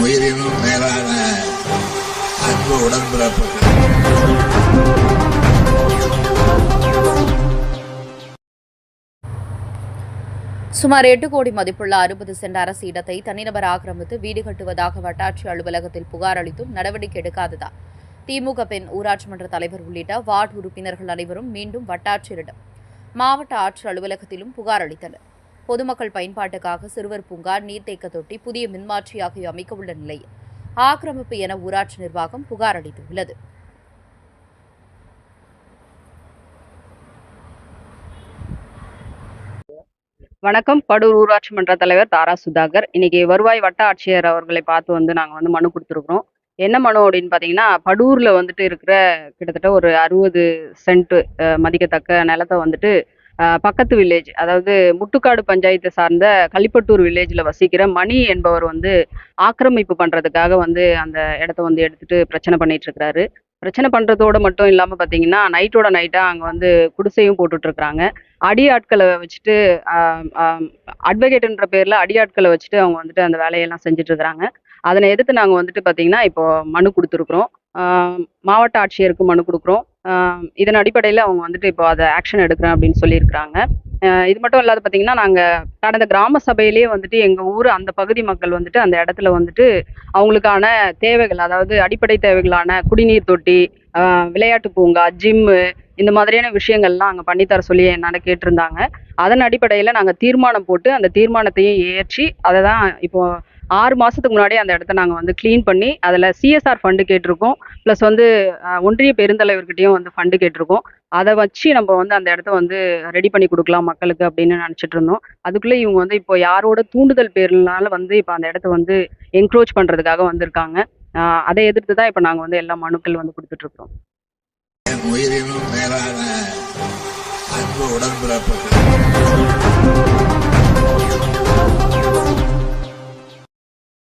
உயிரினும் மேலான அன்பு உடன்பிறப்புகள். சுமார் எட்டு கோடி மதிப்புள்ள அறுபது சென்ட் அரசு இடத்தை தனிநபர் ஆக்கிரமித்து வீடு கட்டுவதாக வட்டாட்சி அலுவலகத்தில் புகார் அளித்தும் நடவடிக்கை எடுக்காததால். திமுக பெண் ஊராட்சி மன்ற தலைவர் உள்ளிட்ட வார்டு உறுப்பினர்கள் அனைவரும் மீண்டும் வட்டாட்சியரிடம் மாவட்ட ஆட்சியர் அலுவலகத்திலும் புகார் அளித்தனர். பொதுமக்கள் பயன்பாட்டுக்காக சிறுவர் பூங்கா நீர்த்தேக்க தொட்டி புதிய மின்மாற்றி ஆகிய அமைக்க உள்ள நிலையில் ஆக்கிரமிப்பு என ஊராட்சி நிர்வாகம் புகார் அளித்துள்ளது. வணக்கம். படூர் ஊராட்சி மன்ற தலைவர் தாரா சுதாகர். இன்னைக்கு வருவாய் வட்ட ஆட்சியர் அவர்களை பார்த்து வந்து நாங்கள் வந்து மனு கொடுத்துருக்குறோம். என்ன மனு அப்படின்னு பார்த்தீங்கன்னா படூரில் வந்துட்டு இருக்கிற கிட்டத்தட்ட ஒரு அறுபது சென்ட் மதிக்கத்தக்க நிலத்தை வந்துட்டு பக்கத்து வில்லேஜ் அதாவது முட்டுக்காடு பஞ்சாயத்தை சார்ந்த கள்ளிப்பட்டூர் வில்லேஜில் வசிக்கிற மணி என்பவர் வந்து ஆக்கிரமிப்பு பண்ணுறதுக்காக வந்து அந்த இடத்த வந்து எடுத்துட்டு பிரச்சனை பண்ணிட்டு இருக்கிறாரு. பிரச்சனை பண்ணுறதோட மட்டும் இல்லாமல் பார்த்தீங்கன்னா நைட்டோட நைட்டாக அங்கே வந்து குடிசையும் போட்டுட்ருக்குறாங்க அடி ஆட்களை வச்சுட்டு அட்வொகேட்டுன்ற பேரில் அடியாட்களை வச்சுட்டு அவங்க வந்துட்டு அந்த வேலையெல்லாம் செஞ்சுட்ருக்குறாங்க அதனை எதிர்த்து நாங்கள் வந்துட்டு பார்த்தீங்கன்னா இப்போ மனு கொடுத்துருக்குறோம். மாவட்ட ஆட்சியருக்கு மனு கொடுக்குறோம். இதன் அடிப்படையில் அவங்க வந்துட்டு இப்போ அதை ஆக்ஷன் எடுக்கிறேன் அப்படின்னு சொல்லியிருக்கிறாங்க. இது மட்டும் இல்லாத பார்த்தீங்கன்னா நாங்கள் கடந்த கிராம சபையிலேயே வந்துட்டு எங்கள் ஊர் அந்த பகுதி மக்கள் வந்துட்டு அந்த இடத்துல வந்துட்டு அவங்களுக்கான தேவைகள் அதாவது அடிப்படை தேவைகளான குடிநீர் தொட்டி விளையாட்டு பூங்கா ஜிம்மு இந்த மாதிரியான விஷயங்கள்லாம் அங்கே பண்ணித்தர சொல்லி என்னால் கேட்டிருந்தாங்க. அதன் அடிப்படையில் நாங்கள் தீர்மானம் போட்டு அந்த தீர்மானத்தையும் ஏற்றி அதை தான் இப்போது ஆறு மாதத்துக்கு முன்னாடி அந்த இடத்த நாங்கள் வந்து க்ளீன் பண்ணி அதில் சிஎஸ்ஆர் ஃபண்டு கேட்டிருக்கோம். ப்ளஸ் வந்து ஒன்றிய பெருந்தலைவர்கிட்டையும் வந்து ஃபண்டு கேட்டிருக்கோம். அதை வச்சு நம்ம வந்து அந்த இடத்த வந்து ரெடி பண்ணி கொடுக்கலாம் மக்களுக்கு அப்படின்னு நினச்சிட்டு இருந்தோம். அதுக்குள்ளே இவங்க வந்து இப்போ யாரோட தூண்டுதல் பேர்னால வந்து இப்போ அந்த இடத்த வந்து என்க்ரோச் பண்ணுறதுக்காக வந்திருக்காங்க. அதை எதிர்த்து தான் இப்போ நாங்கள் வந்து எல்லா மனுக்கள் வந்து கொடுத்துட்ருக்கோம் உயிரினும் மேலான அன்பு உடன்பிறப்புகள்.